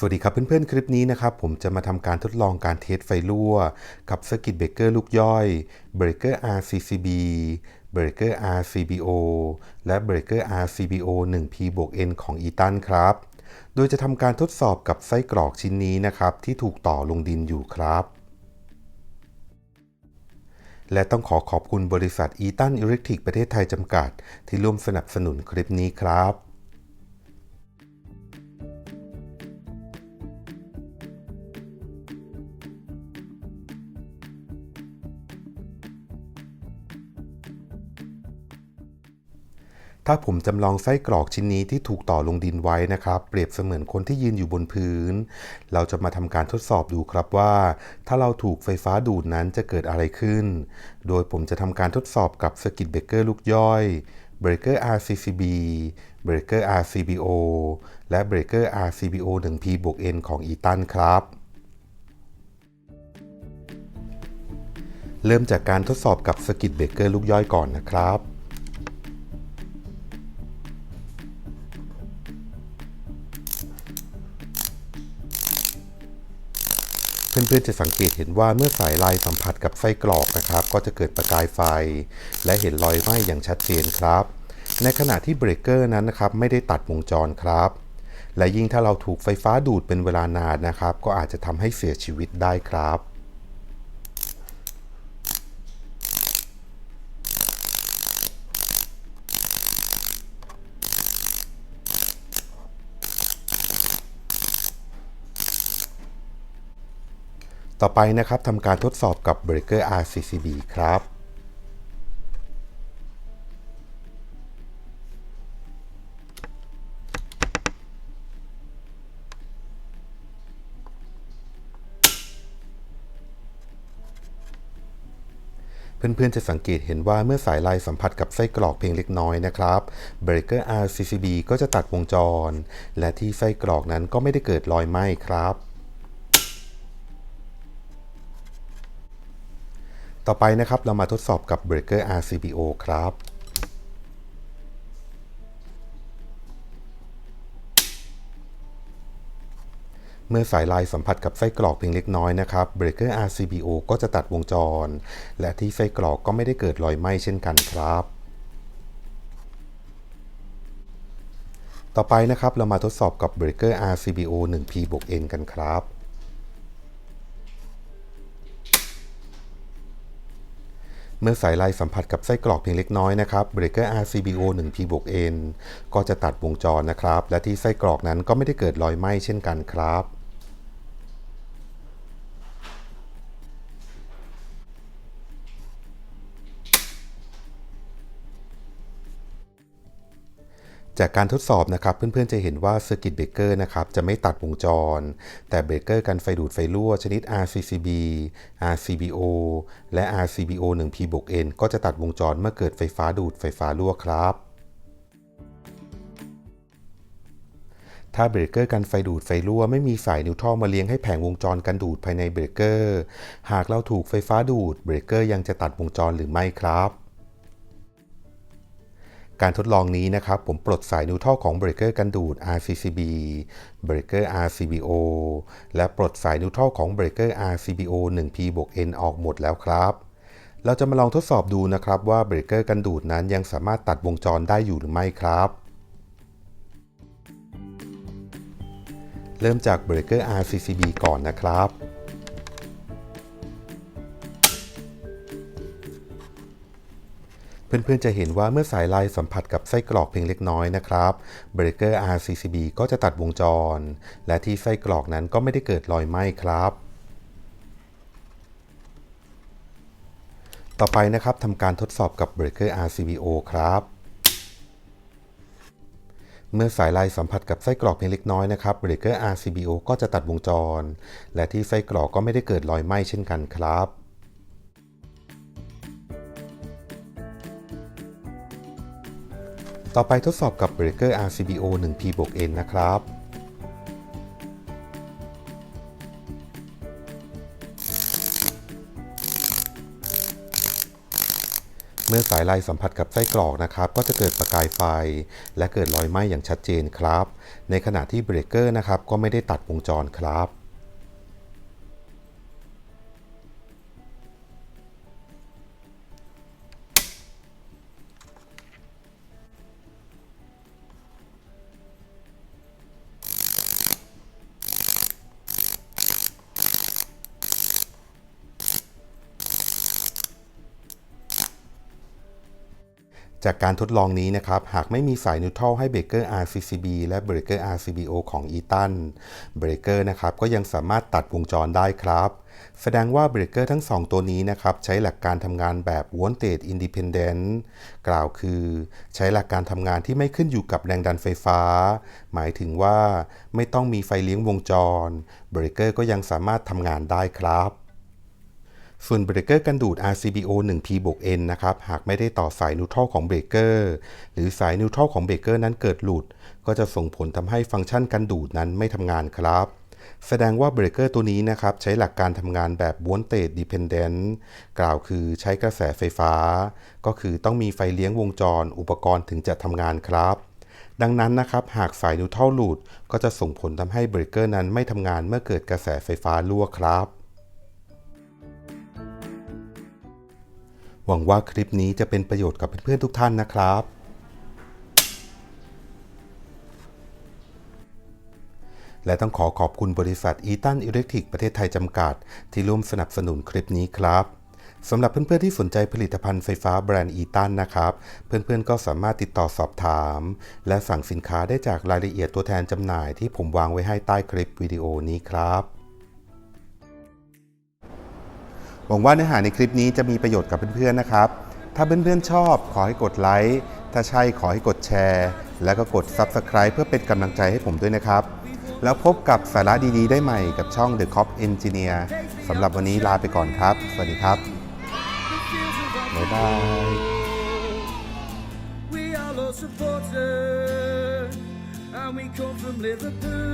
สวัสดีครับเพื่อนๆ คลิปนี้นะครับผมจะมาทำการทดลองการเทสไฟรั่ว กับสกิตเบรกเกอร์ลูกย่อยเบรกเกอร์ RCCB เบรกเกอร์ RCBO และเบรกเกอร์ RCBO 1P บวก N ของอีตันครับ โดยจะทำการทดสอบกับไส้กรอกชิ้นนี้นะครับ ที่ถูกต่อลงดินอยู่ครับ และต้องขอขอบคุณบริษัทอีตันอิเล็กทริกประเทศไทยจำกัด ที่ร่วมสนับสนุนคลิปนี้ครับ ถ้าผมจำลองไส้กรอกชิ้นนี้ที่ถูกต่อลงดินไว้นะครับ เปรียบเสมือนคนที่ยืนอยู่บนพื้น เราจะมาทำการทดสอบดูครับว่า ถ้าเราถูกไฟฟ้าดูดนั้นจะเกิดอะไรขึ้น โดยผมจะทำการทดสอบกับสกิตเบรกเกอร์ลูกย่อยเบรกเกอร์ RCCB เบรกเกอร์ RCBO และเบรกเกอร์ RCBO 1P บวก N ของอีตันครับเริ่มจากการทดสอบกับสกิตเบรกเกอร์ลูกย่อยก่อนนะครับ เพื่อนๆจะสังเกตเห็นว่าเมื่อสายลายสัมผัสกับไส้กรอกนะครับ ก็จะเกิดประกายไฟ และเห็นรอยไหม้อย่างชัดเจนครับ ในขณะที่เบรกเกอร์นั้นนะครับไม่ได้ตัดวงจรครับ และยิ่งถ้าเราถูกไฟฟ้าดูดเป็นเวลานานนะครับ ก็อาจจะทำให้เสียชีวิตได้ครับ ต่อไปนะครับทำการทดสอบกับเบรกเกอร์ RCCB ครับเพื่อนๆ จะสังเกตเห็นว่าเมื่อสายลายสัมผัสกับไส้กรอกเพียงเล็กน้อยนะครับเบรกเกอร์ RCCB ก็จะตัดวงจร และที่ไส้กรอกนั้นก็ไม่ได้เกิดรอยไหม้ครับ ต่อไปนะครับเรามาทดสอบกับเบรกเกอร์ RCBO ครับ เมื่อสายลายสัมผัสกับไส้กรอกเพียงเล็กน้อยนะครับเบรกเกอร์ RCBO ก็จะตัดวงจร และที่ไส้กรอกก็ไม่ได้เกิดรอยไหม้เช่นกันครับ ต่อไปนะครับเรามาทดสอบกับเบรกเกอร์ RCBO 1P บวก N กันครับ เมื่อสายลายสัมผัสกับไส้กรอกเพียงเล็กน้อยนะครับเบรกเกอร์ RCBO 1P บวก N ก็จะตัดวงจรนะครับ และที่ไส้กรอกนั้นก็ไม่ได้เกิดรอยไหม้เช่นกันครับ จากการทดสอบนะครับเพื่อนๆจะเห็นว่าเซอร์กิตเบรกเกอร์นะครับจะไม่ตัดวงจร แต่เบรกเกอร์กันไฟดูดไฟรั่วชนิด RCCB RCBO และ RCBO 1P บวก N ก็จะตัดวงจรเมื่อเกิดไฟฟ้าดูดไฟฟ้ารั่วครับถ้าเบรกเกอร์กันไฟดูดไฟรั่วไม่มีสายนิวทรัลมาเลี้ยงให้แผงวงจรกันดูดภายในเบรกเกอร์ หากเราถูกไฟฟ้าดูดเบรกเกอร์ยังจะตัดวงจรหรือไม่ครับ การทดลองนี้นะครับ ผมปลดสายนิวทรัลของเบรกเกอร์กันดูด RCCB เบรกเกอร์ RCBO และปลดสายนิวทรัลของเบรกเกอร์ RCBO 1P บวก N ออกหมดแล้วครับเราจะมาลองทดสอบดูนะครับว่าเบรกเกอร์กันดูดนั้นยังสามารถตัดวงจรได้อยู่หรือไม่ครับ เริ่มจากเบรกเกอร์ RCCB ก่อนนะครับ เพื่อนๆจะเห็นว่าเมื่อสายลายสัมผัสกับไส้กรอกเพียงเล็กน้อยนะครับเบรกเกอร์ RCCB ก็จะตัดวงจร และที่ไส้กรอกนั้นก็ไม่ได้เกิดรอยไหม้ครับต่อไปนะครับทำการทดสอบกับเบรกเกอร์ RCBO ครับ เมื่อสายลายสัมผัสกับไส้กรอกเพียงเล็กน้อยนะครับเบรกเกอร์ RCBO ก็จะตัดวงจร และที่ไส้กรอกก็ไม่ได้เกิดรอยไหม้เช่นกันครับ ต่อไปทดสอบกับเบรกเกอร์ RCBO 1P บวก N นะครับ เมื่อสายลายสัมผัสกับไส้กรอกนะครับ ก็จะเกิดประกายไฟ และเกิดรอยไหม้อย่างชัดเจนครับ ในขณะที่เบรกเกอร์นะครับก็ไม่ได้ตัดวงจรครับ จากการทดลองนี้นะครับ หากไม่มีสายนิวทรัลให้เบรกเกอร์ RCCB และเบรกเกอร์ RCBO ของ e t a n เบรกเกอร์นะครับก็ยังสามารถตัดวงจรได้ครับ แสดงว่าเบรกเกอร์ทั้ง 2 ตัวนี้นะครับ ใช้หลักการทำงานแบบ voltage independent กล่าวคือ ใช้หลักการทำงานที่ไม่ขึ้นอยู่กับแรงดันไฟฟ้า หมายถึงว่าไม่ต้องมีไฟเลี้ยงวงจร เบรกเกอร์ก็ยังสามารถทำงานได้ครับ ส่วนเบรกเกอร์กันดูด RCBO 1P บวก N นะครับ หากไม่ได้ต่อสายนิวทรัลของเบรกเกอร์ หรือสายนิวทรัลของเบรกเกอร์นั้นเกิดหลุด ก็จะส่งผลทำให้ฟังก์ชันกันดูดนั้นไม่ทำงานครับ แสดงว่าเบรกเกอร์ตัวนี้นะครับ ใช้หลักการทำงานแบบ voltage dependent กล่าวคือใช้กระแสไฟฟ้า ก็คือต้องมีไฟเลี้ยงวงจรอุปกรณ์ถึงจะทำงานครับดังนั้นนะครับ หากสายนิวทรัลหลุด ก็จะส่งผลทำให้เบรกเกอร์นั้นไม่ทำงานเมื่อเกิดกระแสไฟฟ้ารั่วครับ หวังว่าคลิปนี้จะเป็นประโยชน์กับเพื่อนๆทุกท่านนะครับ และต้องขอขอบคุณบริษัทอีตันอิเล็กทริกประเทศไทยจำกัด ที่ร่วมสนับสนุนคลิปนี้ครับสำหรับเพื่อนๆที่สนใจผลิตภัณฑ์ไฟฟ้าแบรนด์อีตันนะครับ เพื่อนๆก็สามารถติดต่อสอบถาม และสั่งสินค้าได้จากรายละเอียดตัวแทนจำหน่ายที่ผมวางไว้ให้ใต้คลิปวิดีโอนี้ครับ หวังว่าเนื้อหาในคลิปนี้จะมีประโยชน์กับเพื่อนๆนะครับ ถ้าเพื่อนๆชอบขอให้กดไลค์ ถ้าใช่ขอให้กดแชร์ แล้วก็กด Subscribe เพื่อเป็นกำลังใจให้ผมด้วยนะครับ แล้วพบกับสาระดีๆ ได้ใหม่กับช่อง The Cop Engineer สำหรับวันนี้ลาไปก่อนครับ สวัสดีครับ บ๊ายบาย We are all supporters, and we come from Liverpool.